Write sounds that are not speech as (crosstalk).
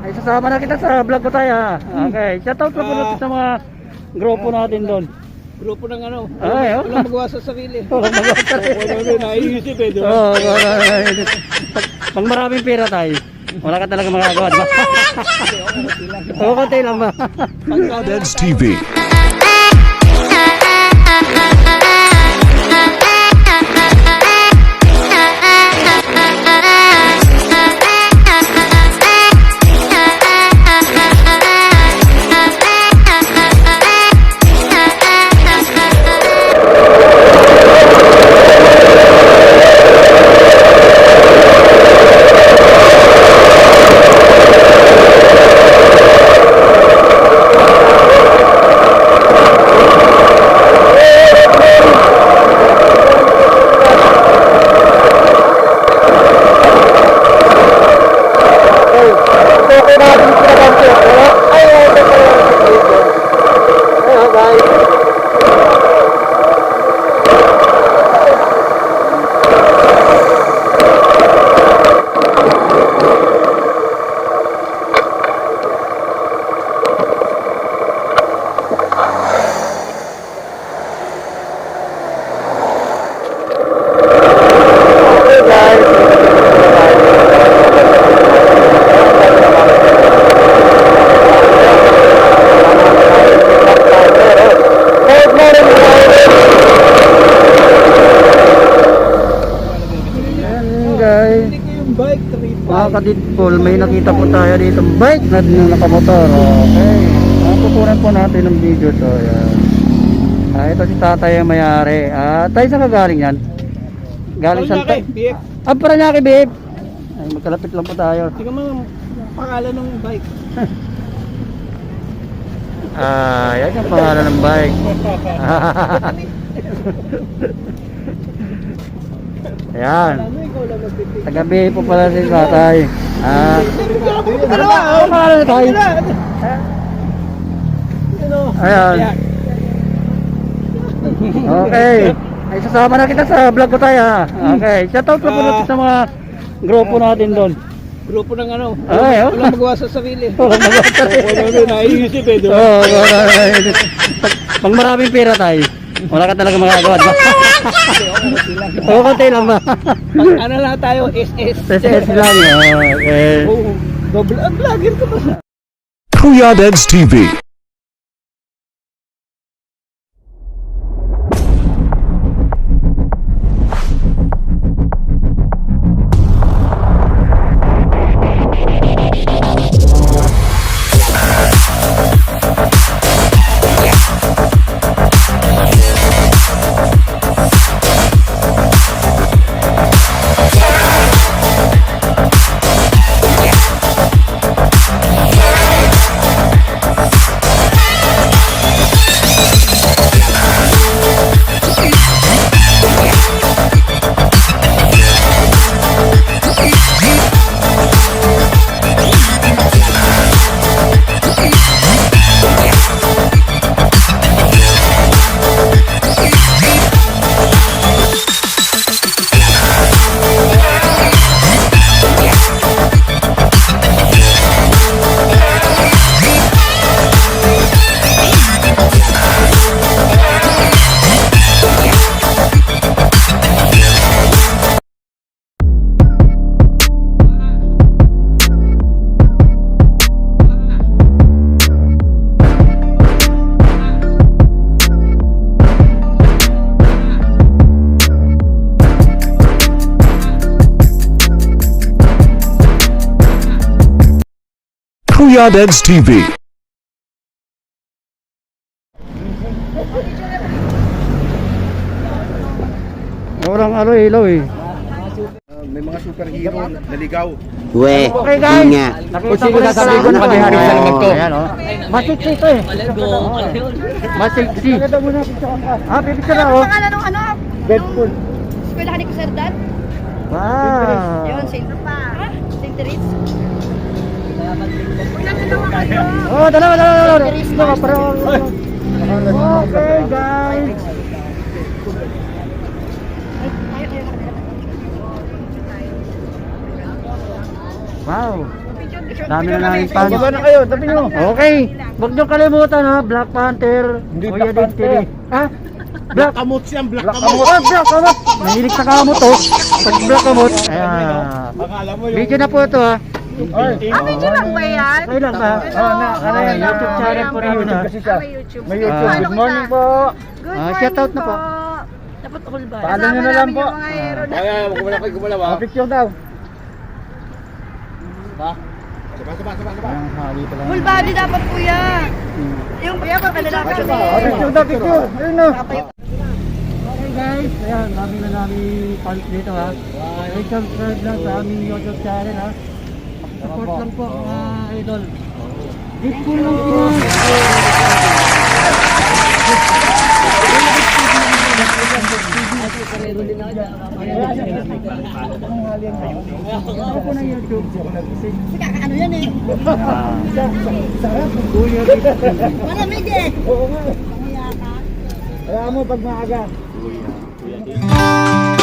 Ay, sasama na kita sa vlog ko tayo ha. Okay, shoutout na po natin sa mga grupo natin doon. Grupo ng ano, Ay, oh. walang magawa sa sarili. Oh, mag- Wala rin, naiisip eh, di ba? Oo, wala. Pag maraming pera tayo, wala ka talaga magagawa, di ba? Oo, konti lang ba? Dance TV. Kadidpol, may nakita po tayo dito bike na nakamotor. Okay. Ah, kukunan po natin ng video to. Ayan. Ah, ito si tatay ang mayari. Ah, tayo saan ka galing yan? Galing sa... BF. Ah, Paranaque, babe. Ay, magkalapit lang po tayo. Tingnan mo ang pangalan ng bike. Ah, yan ang pangalan ng bike. (laughs) Ayan. Ano. Tagabi po pala si tatay. Ah, Ano ba? Ano pangalan ni Tay? Ano? ayan. Okay. Ay, sasama na kita sa vlog ko tayo ha. Okay. Shoutout na po natin sa mga grupo natin doon. Grupo ng ano, Ay, oh. walang magawa sa sarili. (laughs) Walang magawa. Wala rin, naiisip eh, di ba? Oo, wala. Pag, pag maraming pera tayo, wala ka talaga magagawa, ba? (laughs) Oo, konti lang ba? Ano lang tayo, SS. SS lang. Okay. Oo. Double, ang vlogger ka ba sa? Kuya Dance TV. Kuya Dance TV. Walang ano ilaw eh. May mga superhero naligaw. We, Okay guys, nga. ko na sasabi ko na kabihari sa lamag to? Ayan oh. Masiksi ito eh. Masiksi. Ah, pipicture na oh. Pangalan ng ano? Deadpool. Eskwela ni Sir Dad? Wow. Yun, Saint pa. Saint Therese. Oh, dalawa, dalawa, dalawa. Dalawa, pero... Okay guys. Wow. Dami na namin fans. Baba na kayo, tabi nyo. Okay, huwag niyo kalimutan ha, Black Panther, Hindi Black TV. Ha? Black Kamot siyang black Black kamot. Ah, Black Kamot. Mahilig sa kamot to. Pag Black Kamot. Ayan. Video na po ito ha. Ay, Ah, medyo lang ba yan? Okay lang ba? Ah, na, ano yan, Ah, YouTube channel po namin ha. kasi siya. Ah, may YouTube. May YouTube. Ah. Good morning po. Good Ah, shout out na po. Dapat all ba? Paano nyo na lang po? Mga hero na. Kaya, gumala kayo, gumala ba? Ah, picture daw. Sabah, sabah, sabah, sabah. Ang hali pala. Full body dapat kuya. Yung kuya pa Ah, picture daw, picture. Ayun na. Okay guys, ayan, dami na namin fans dito ha. Like, subscribe lang sa aming YouTube channel ha. Support lang po mga idol. Ko lang po. Ano yan eh? Kuya Dave TV. Malamig eh. Oo nga. Kaya mo pag maaga. Kuya, Kuya.